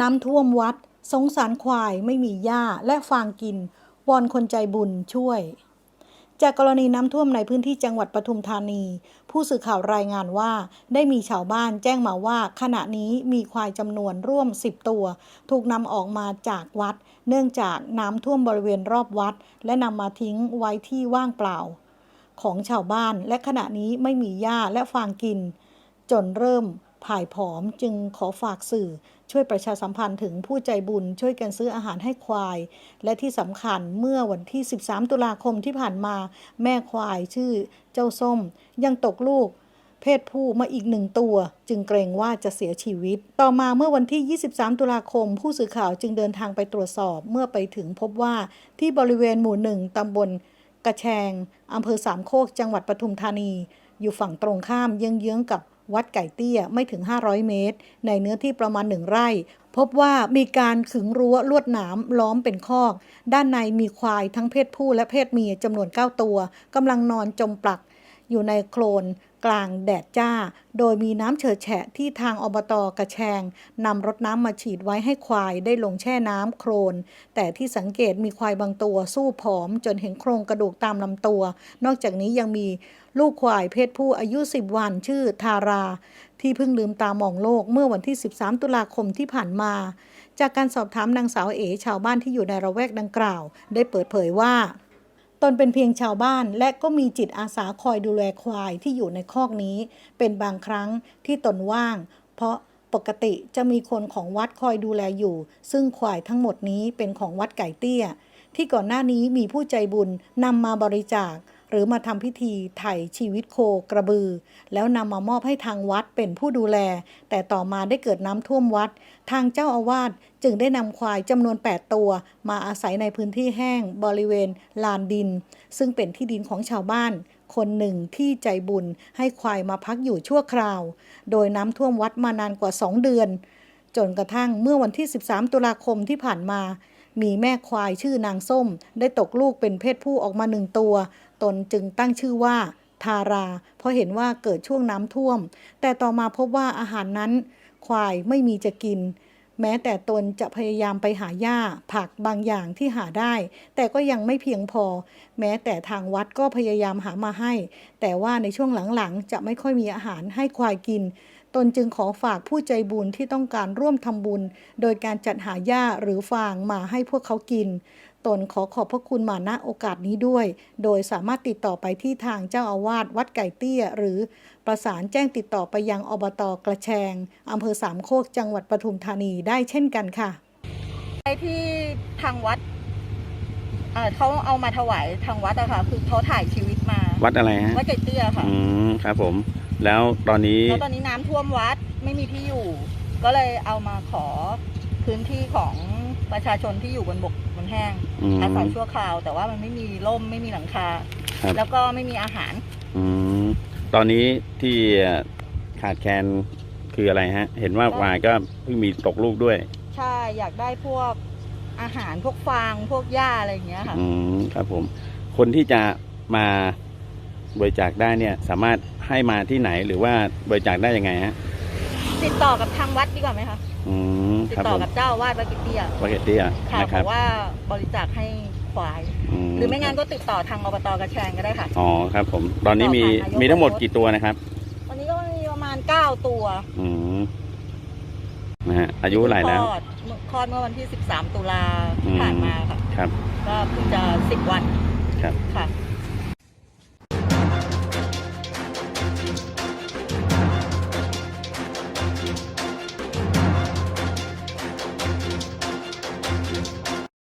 น้ำท่วมวัด สงสารควายไม่มีหญ้าและฟางกิน วอนคนใจบุญช่วย จากกรณีน้ำท่วมในพื้นที่จังหวัดปทุมธานี ผู้สื่อข่าวรายงานว่า ได้มีชาวบ้านแจ้งมาว่า ขณะนี้มีควายจำนวนร่วม 10 ตัว ถูกนำออกมาจากวัด เนื่องจากน้ำท่วมบริเวณรอบวัด และนำมาทิ้งไว้ที่ว่างเปล่า ของชาวบ้านและขณะนี้ไม่มีหญ้าและฟางกิน จนเริ่ม ผ่ายผอมจึงขอฝากสื่อ ช่วยประชาสัมพันธ์ถึงผู้ใจบุญ ช่วยกันซื้ออาหารให้ควาย และที่สำคัญเมื่อวันที่ 13 ตุลาคมที่ผ่านมา แม่ควายชื่อเจ้าส้ม ยังตกลูกเพศผู้มาอีกหนึ่งตัว จึงเกรงว่าจะเสียชีวิต ต่อมาเมื่อวันที่ 23 ตุลาคม ผู้สื่อข่าวจึงเดินทางไปตรวจสอบเมื่อไปถึงพบว่าที่บริเวณหมู่หนึ่งตำบลกระแชงอำเภอสามโคกจังหวัดปทุมธานี อยู่ฝั่งตรงข้ามเยื้องๆกับ วัดไก่เตี้ยไม่ถึง 500 เมตร ในเนื้อที่ประมาณหนึ่งไร่ พบว่ามีการขึงรั้วลวดหนามล้อมเป็นคอก ด้านในมีควายทั้งเพศผู้และเพศเมียจำนวน 9 ตัวกำลังนอนจมปลัก อยู่ในโคลนกลางแดดจ้า โดยมีน้ำเฉอแฉะที่ทางอบตกระแชงนำรถน้ำมาฉีดไว้ให้ควายได้ลงแช่น้ำโคลน แต่ที่สังเกตมีควายบางตัวสู้ผอม จนเห็นโครงกระดูกตามลำตัว นอกจากนี้ยังมีลูกควายเพศผู้อายุ 10 วันชื่อทารา ที่เพิ่งลืมตามองโลกเมื่อวันที่ 13 ตุลาคมที่ผ่านมา จากการสอบถามนางสาวเอชาวบ้านที่อยู่ในระแวกดังกล่าว ได้เปิดเผยว่า ตนเป็นเพียงชาวบ้านและก็มีจิตอาสาคอยดูแลควายที่อยู่ในคอกนี้ เป็นบางครั้งที่ตนว่าง เพราะปกติจะมีคนของวัดคอยดูแลอยู่ ซึ่งควายทั้งหมดนี้เป็นของวัดไก่เตี้ย ที่ก่อนหน้านี้มีผู้ใจบุญนำมาบริจาค หรือมาทำพิธีไถ่ชีวิตโคกระบือ แล้วนำมามอบให้ทางวัดเป็นผู้ดูแล แต่ต่อมาได้เกิดน้ำท่วมวัด ทางเจ้าอาวาสจึงได้นำควายจำนวน 8 ตัว มาอาศัยในพื้นที่แห้งบริเวณลานดิน ซึ่งเป็นที่ดินของชาวบ้านคนหนึ่งที่ใจบุญให้ควายมาพักอยู่ชั่วคราว โดยน้ำท่วมวัดมานานกว่า 2 เดือน จนกระทั่งเมื่อวันที่ 13 ตุลาคมที่ผ่านมา มีแม่ควายชื่อนางส้ม ได้ตกลูกเป็นเพศผู้ออกมาหนึ่งตัว ตนจึงตั้งชื่อว่าทารา เพราะเห็นว่าเกิดช่วงน้ำท่วม แต่ต่อมาพบว่าอาหารนั้น ควายไม่มีจะกิน แม้แต่ตนจะพยายามไปหาหญ้า ผักบางอย่างที่หาได้ แต่ก็ยังไม่เพียงพอ แม้แต่ทางวัดก็พยายามหามาให้ แต่ว่าในช่วงหลังๆ จะไม่ค่อยมีอาหารให้ควายกิน ตนจึงขอฝากผู้ใจบุญที่ต้องการร่วมทำบุญ โดยการจัดหาหญ้าหรือฟางมาให้พวกเขากิน ตนขอขอบพระคุณมาณโอกาสนี้ด้วย โดยสามารถติดต่อไปที่ทางเจ้าอาวาสวัดไก่เตี้ย หรือประสานแจ้งติดต่อไปยังอบตกระแชงอำเภอสามโคกจังหวัดปทุมธานีได้เช่นกันค่ะไอ้ที่ทางวัดเอ่อเขาเอามาถวายทางวัดอะค่ะ คือเขาถ่ายชีวิตมา วัดอะไรฮะ วัดไก่เตี้ยค่ะ อืม ครับผม แล้วตอนนี้แล้วตอนนี้น้ำท่วมวัดไม่มีที่อยู่ ก็เลยเอามาขอพื้นที่ของประชาชนที่อยู่บนบกบนแห้งอืม อาศัยชั่วคราว แต่ว่ามันไม่มีร่มไม่มีหลังคา ครับ แล้วก็ไม่มีอาหาร อืมตอนนี้ที่ขาดแคลนคืออะไรฮะ เห็นว่าก็ควายก็เพิ่งมีตกลูกด้วย ใช่อยากได้พวกอาหารพวกฟางพวกหญ้าอะไรอย่างเงี้ยค่ะ อืมครับผม คนที่จะมา บริจาคได้เนี่ยสามารถให้มาที่ไหนหรือว่าบริจาคได้ยังไงฮะติดต่อกับทางวัดดีกว่าไหมคะอืมติดครับต่อผมกับเจ้าอาวาดวัดไก่เตี้ยวาเกตเตียค่ะนะบครัอบกว่าบริจาคให้ควายหรือไม่งั้นก็ติดต่อทางอบตกระแชงก็ได้ค่ะ อ๋อครับผมตอนนี้มีต่อผ่านนายก มีทั้งหมดกี่ตัวนะครับวันนี้ก็มีประมาณ 9 ตัวอืมนะฮะอายุเท่าไหร่แล้วคลอดคลอดเมื่อวันที่ 13 ตุลาที่ผ่านมาค่ะ ครับ ก็เพิ่งจะ 10 วันครับ ค่ะ